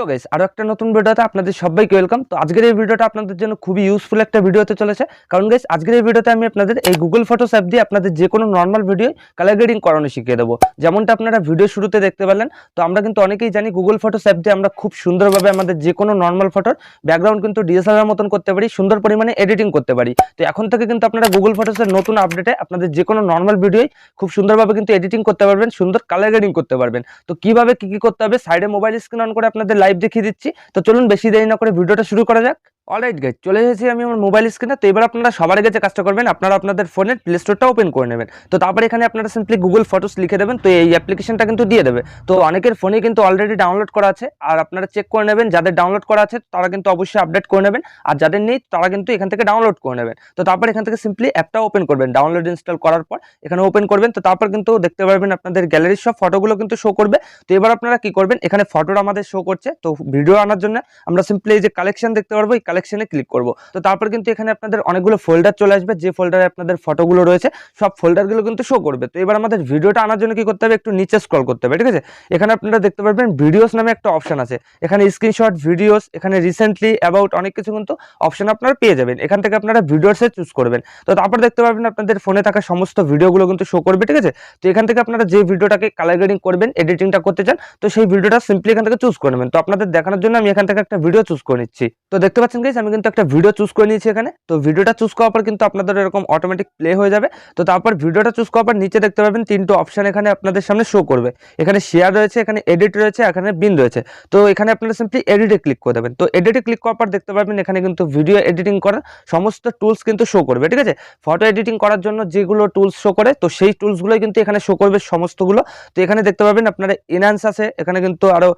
তো গাইস আরও একটা নতুন ভিডিওতে আপনাদের সবাইকে ওয়েলকাম তো আজকের এই ভিডিওটা আপনাদের জন্য খুবই ইউজফুল একটা ভিডিও হতে চলেছে। কারণ গাইস আজকের এই ভিডিওতে আমি আপনাদের এই গুগল ফটোস অ্যাপ দিয়ে আপনাদের যে কোনো নর্মাল ভিডিও কালার গ্রেডিং করানো শিখিয়ে দেবো। যেমনটা আপনারা ভিডিও শুরুতে দেখতে পেলেন, তো আমরা কিন্তু অনেকেই জানি গুগল ফটোস অ্যাপ দিয়ে আমরা খুব সুন্দরভাবে আমাদের যে কোনো নর্মাল ফটোর ব্যাকগ্রাউন্ড কিন্তু ডিএসএলআর মতন করতে পারি, সুন্দর পরিমাণে এডিটিং করতে পারি। তো এখন থেকে কিন্তু আপনারা গুগল ফটোসের নতুন আপডেটে আপনাদের যে কোনো নর্মাল ভিডিওই খুব সুন্দরভাবে কিন্তু এডিটিং করতে পারবেন, সুন্দর কালার গ্রেডিং করতে পারবেন। তো কীভাবে কি কি করতে হবে সাইডে মোবাইল স্ক্রিন অন করে আপনাদের লাইভ দেখিয়ে দিচ্ছি। তো চলুন বেশি দেরি না করে ভিডিওটা শুরু করা যাক। অলরাইট গাইজ চলে এসেছি আমি আমার মোবাইল স্ক্রিনে তো এবার আপনারা সবার আগে যে কাজটা করবেন, আপনারা আপনাদের ফোনের প্লে স্টোরটা ওপেন করে নেবেন। তো তারপরে এখানে আপনারা সিম্পলি গুগল ফটোস লিখে দেবেন, তো এই অ্যাপ্লিকেশনটা কিন্তু দিয়ে দেবে। তো অনেকের ফোনে কিন্তু অলরেডি ডাউনলোড করা আছে, আর আপনারা চেক করে নেবেন, যাদের ডাউনলোড করা আছে, তারা কিন্তু অবশ্যই আপডেট করে নেবেন, আর যাদের নেই, তারা কিন্তু এখান থেকে ডাউনলোড করে নেবেন। তো তারপর এখান থেকে সিম্পলি অ্যাপটা ওপেন করবেন ডাউনলোড ইনস্টল করার পর। এখানে ওপেন করবেন, তো তারপর কিন্তু দেখতে পারবেন আপনাদের গ্যালারির সব ফটোগুলো কিন্তু শো করবে। তো এবার আপনারা কি করবেন, এখানে ফটোটা আমাদের শো করছে। তো ভিডিও আনার জন্য আমরা সিম্পলি এই যে কালেকশন দেখতে পারব, এই কালেকশনে ক্লিক করব। তো তারপর কিন্তু এখানে আপনাদের অনেকগুলো ফোল্ডার চলে আসবে, যে ফোল্ডারে আপনাদের ফটোগুলো রয়েছে, সব ফোল্ডারগুলো কিন্তু শো করবে। তো এবার আমাদের ভিডিওটা আনার জন্য কি করতে হবে? একটু নিচে স্ক্রল করতে হবে, ঠিক আছে? এখানে আপনারা দেখতে পারবেন ভিডিওস নামে একটা অপশন আছে। এখানে স্ক্রিনশট ভিডিওস এখানে রিসেন্টলি অ্যাবাউট অনেক কিছু কিন্তু অপশন আপনারা পেয়ে যাবেন। এখান থেকে আপনারা ভিডিওসে চুজ করবেন। তো তারপর দেখতে পারবেন আপনাদের ফোনে থাকা সমস্ত ভিডিওগুলো কিন্তু শো করবে, ঠিক আছে? তো এখান থেকে আপনারা যে ভিডিওটাকে কালার গ্রেডিং করবেন এডিটিংটা করতে চান, তো সেই ভিডিওটা সিম্পলি এখান থেকে চুজ করে নেবেন। তো আপনাদের দেখানোর জন্য আমি এখান থেকে একটা ভিডিও চুজ করে নিচ্ছি। তো দেখতে পাচ্ছেন গাইস আমি কিন্তু একটা ভিডিও চুজ করে নিয়েছি এখানে। তো ভিডিওটা চুজ করার পর কিন্তু আপনাদের এরকম অটোমেটিক প্লে হয়ে যাবে। তো তারপর ভিডিওটা চুজ করার পর নিচে দেখতে পাবেন তিনটে অপশন এখানে আপনাদের সামনে শো করবে। এখানে শেয়ার রয়েছে, এখানে এডিট রয়েছে, এখানে বিন রয়েছে। তো এখানে আপনারা সিম্পলি এডিটে ক্লিক করে দেবেন। তো এডিটে ক্লিক করার পর দেখতে পাবেন এখানে কিন্তু ভিডিও এডিটিং করার সমস্ত টুলস কিন্তু শো করবে, ঠিক আছে? ফটো এডিটিং করার জন্য যেগুলো টুলস শো করে, তো সেই টুলসগুলোই কিন্তু এখানে শো করবে সমস্তগুলো। তো এখানে দেখতে পাবেন আপনারা এনহান্স আছে, এখানে কিন্তু আরও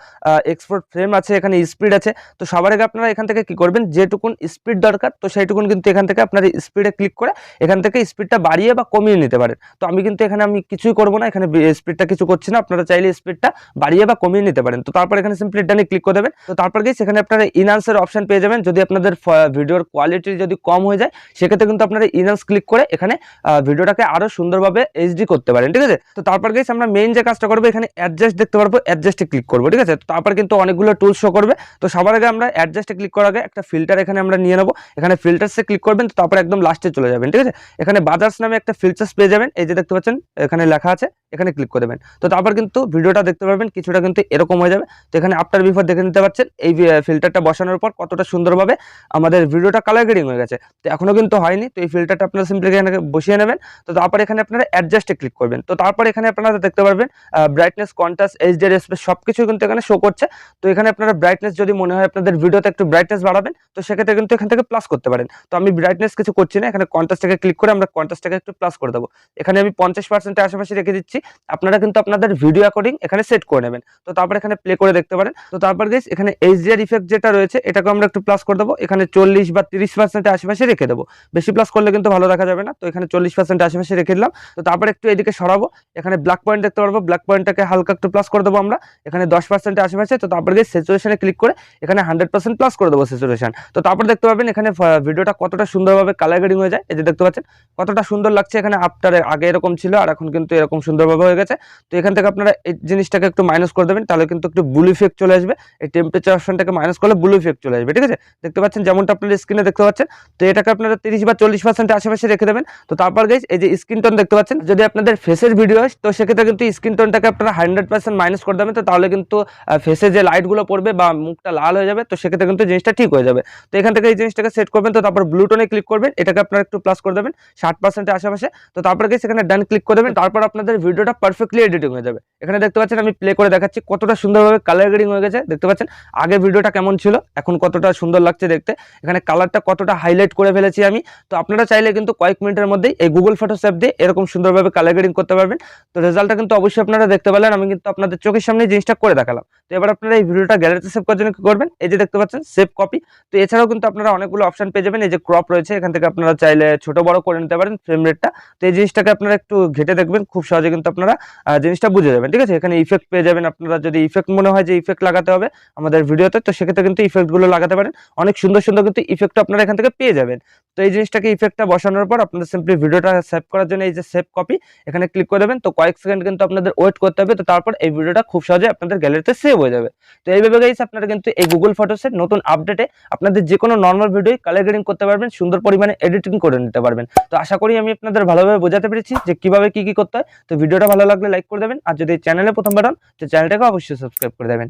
এক্সপোর্ট ফ্রেম আছে, এখানে স্পিড আছে। তো সবার আগে আপনারা এখান থেকে কি করবেন যেটুকুন স্পিড দরকার, তো সেইটুকুন কিন্তু এখান থেকে আপনার স্পিডে ক্লিক করে এখান থেকে স্পিডটা বাড়িয়ে বা কমিয়ে নিতে পারেন। তো আমি কিন্তু এখানে আমি কিছুই করব না, এখানে স্পিডটা কিছু করছি না, আপনারা চাইলে স্পিডটা বাড়িয়ে বা কমিয়ে নিতে পারেন। তো তারপর এখানে সিম্পলি ডানে ক্লিক করে দেবেন। তো তারপর গিয়ে সেখানে আপনারা ইনহান্সের অপশন পেয়ে যাবেন। যদি আপনাদের ভিডিওর কোয়ালিটি যদি কম হয়ে যায়, সেক্ষেত্রে কিন্তু আপনারা ইনহান্স ক্লিক করে এখানে ভিডিওটাকে আরও সুন্দরভাবে এইচডি করতে পারেন, ঠিক আছে? তো তারপর গিয়ে আমরা মেইন যে কাজটা করব, এখানে অ্যাডজাস্ট দেখতে পারব অ্যাডজাস্টে ক্লিক করব, ঠিক আছে? তারপর কিন্তু অনেকগুলো টুলস শো করবে। তো সবার আগে আমরা অ্যাডজাস্টে ক্লিক করার আগে একটা ফিল্টার এখানে আমরা নিয়ে নেব। এখানে ফিল্টার্সে ক্লিক করবেন তারপর একদম লাস্টে চলে যাবেন, ঠিক আছে? এখানে বাজার্স নামে একটা ফিল্টার্স পেয়ে যাবেন, এই যে দেখতে পাচ্ছেন, এখানে লেখা আছে, এখানে ক্লিক করে দেবেন। তো তারপর কিন্তু ভিডিওটা দেখতে পারবেন, কিছুটা কিন্তু এরকম হয়ে যাবে। তো এখানে আফটার বিফোর দেখে নিতে পারছেন, এই ফিল্টারটা বসানোর পর কতটা সুন্দরভাবে আমাদের ভিডিওটা কালার গ্রেডিং হয়ে গেছে। তো এখনও কিন্তু হয়নি, তো এই ফিল্টারটা আপনারা সিম্পলি এখানে বসিয়ে নেবেন। তো তারপর এখানে আপনারা অ্যাডজাস্টে ক্লিক করবেন। তো তারপর এখানে আপনারা দেখতে পারবেন ব্রাইটনেস কন্ট্রাস্ট এইচডিআর স্পেস সব কিছু কিন্তু এখানে শো করছে। তো এখানে আপনারা ব্রাইটনেস যদি মনে হয় আপনাদের ভিডিওতে একটু ব্রাইটনেস বাড়াবেন তো সেক্ষেত্রে কিন্তু এখান থেকে প্লাস করতে পারেন। তো আমি ব্রাইটনেস কিছু করছি না, এখানে কন্ট্রাস্টটাকে ক্লিক করে আমরা কন্ট্রাস্টটাকে একটু প্লাস করে দেবো। এখানে আমি পঞ্চাশ পার্সেন্টের আশেপাশে রেখে দিচ্ছি। আপনারা কিন্তু আপনাদের ভিডিও অ্যাকর্ডিং এখানে সেট করে নেবেন। তো তারপর এখানে প্লে করে দেখতে পারেন। তো তারপর গেস এখানে এইচডিআর ইফেক্ট যেটা রয়েছে এটাকে আমরা একটু প্লাস করে দেবো। এখানে চল্লিশ বা তিরিশ পার্সেন্টের আশেপাশে রেখে দেবো। বেশি প্লাস করলে কিন্তু ভালো দেখা যাবে না। তো এখানে চল্লিশ পার্সেন্টের আশেপাশে রেখে দিলাম। তো তারপর একটু এদিকে সরাবো। এখানে ব্ল্যাক পয়েন্ট দেখতে পারব। ব্ল্যাক পয়েন্টটাকে হালকা একটু প্লাস করে দেবো আমরা। এখানে দশ পার্সেন্টের আশেপাশে। তো তারপর গিয়ে সেচুয়েশনে ক্লিক করে এখানে হান্ড্রেড পার্সেন্ট প্লাস করে দেবো সেচুয়েশন তো তারপর দেখতে পাবেন এখানে ভিডিওটা কতটা সুন্দরভাবে কালার গ্রেডিং হয়ে যায়। এই যে দেখতে পাচ্ছেন, কতটা সুন্দর লাগছে এখানে আফটার আগে এরকম ছিল, আর এখন কিন্তু এরকম সুন্দরভাবে হয়ে গেছে। তো এখান থেকে আপনারা এই জিনিসটাকে একটু মাইনাস করে দেবেন, তাহলে কিন্তু একটু ব্লু ইফেক্ট চলে আসবে। এই টেম্পারেচার অপশনটাকে মাইনাস করলে ব্লু ইফেক্ট চলে আসবে, ঠিক আছে? দেখতে পাচ্ছেন, যেমনটা আপনার স্ক্রিনে দেখতে পাচ্ছেন, তো এটাকে আপনারা তিরিশ বা চল্লিশ পার্সেন্টের আশেপাশে রেখে দেবেন। তো তারপর গাইজ এই যে স্ক্রিন টোন দেখতে পাচ্ছেন, যদি আপনাদের ফেসের ভিডিও হয়, তো সেক্ষেত্রে কিন্তু স্ক্রিন টোনটাকে আপনারা হান্ড্রেড পার্সেন্ট মাইনাস করে দেবেন। তো তাহলে কিন্তু ফেসে যে লাইটগুলো পড়বে বা মুখটা লাল হয়ে যাবে, তো সেক্ষেত্রে কিন্তু জিনিসটা ঠিক হয়ে যাবে। তো এখান থেকে এই জিনিসটাকে সেট করবেন, তো তারপর ব্লু টোনে ক্লিক করবেন, এটাকে আপনারা একটু প্লাস করে দেবেন, ষাট পার্সেন্টের আশেপাশে, তো তারপরে গিয়ে সেখানে ডান ক্লিক করে দেবেন, তারপর আপনাদের ভিডিওটা পারফেক্টলি এডিটিং হয়ে যাবে। এখানে দেখতে পাচ্ছেন আমি প্লে করে দেখাচ্ছি কতটা সুন্দরভাবে কালার গ্রেডিং হয়ে গেছে, দেখতে পাচ্ছেন? আগে ভিডিওটা কেমন ছিল, এখন কতটা সুন্দর লাগছে দেখতে, এখানে কালারটা কতটা হাইলাইট করে ফেলেছি আমি, তো আপনারা চাইলে কিন্তু কয়েক মিনিটের মধ্যেই এই গুগল ফটোস অ্যাপ দিয়ে এরকম সুন্দরভাবে কালার গ্রেডিং করতে পারবেন, তো রেজাল্টটা কিন্তু অবশ্যই আপনারা দেখতে পেলেন, আমি কিন্তু আপনাদের চোখের সামনে জিনিসটা করে দেখালাম। তো এবার আপনারা এই ভিডিওটা গ্যালারিতে সেভ করার জন্য কি করবেন, এই যে দেখতে পাচ্ছেন সেভ কপি তো এছাড়াও কিন্তু আপনারা অনেকগুলো অপশন পেয়ে যাবেন। এই যে ক্রপ রয়েছে, এখান থেকে আপনারা চাইলে ছোট বড় করে নিতে পারেন ফ্রেম রেটটা তো এই জিনিসটাকে আপনারা একটু ঘেটে দেখবেন, খুব সহজে কিন্তু আপনারা জিনিসটা বুঝে যাবেন, ঠিক আছে? এখানে ইফেক্ট পেয়ে যাবেন আপনারা, যদি ইফেক্ট মনে হয় যে ইফেক্ট লাগাতে হবে আমাদের ভিডিওতে, তো সেক্ষেত্রে কিন্তু ইফেক্টগুলো লাগাতে পারেন। অনেক সুন্দর সুন্দর কিন্তু ইফেক্ট আপনারা এখান থেকে পেয়ে যাবেন। তো এই জিনিসটাকে ইফেক্টটা বসানোর পর আপনাদের সিম্পলি ভিডিওটা সেভ করার জন্য এই যে সেভ কপি এখানে ক্লিক করে দেবেন। তো কয়েক সেকেন্ড কিন্তু আপনাদের ওয়েট করতে হবে। তো তারপর এই ভিডিওটা খুব সহজে আপনাদের গ্যালারিতে সেভ হয়ে যাবে। তো এইভাবে গাইস আপনারা কিন্তু এই গুগল ফটোসের নতুন আপডেটে আপনাদের যে কোনো নর্মাল ভিডিও কালার গ্রেডিং করতে পারবেন, সুন্দর পরিমাণে এডিটিং করে নিতে পারবেন। তো আশা করি আমি আপনাদের ভালোভাবে বোঝাতে পেরেছি যে কীভাবে কি কি করতে হয়। তো ভিডিওটা ভালো লাগলে লাইক করে দেবেন। আর যদি চ্যানেলে প্রথমবার হন, তো চ্যানেলটাকে অবশ্যই সাবস্ক্রাইব করে দেবেন।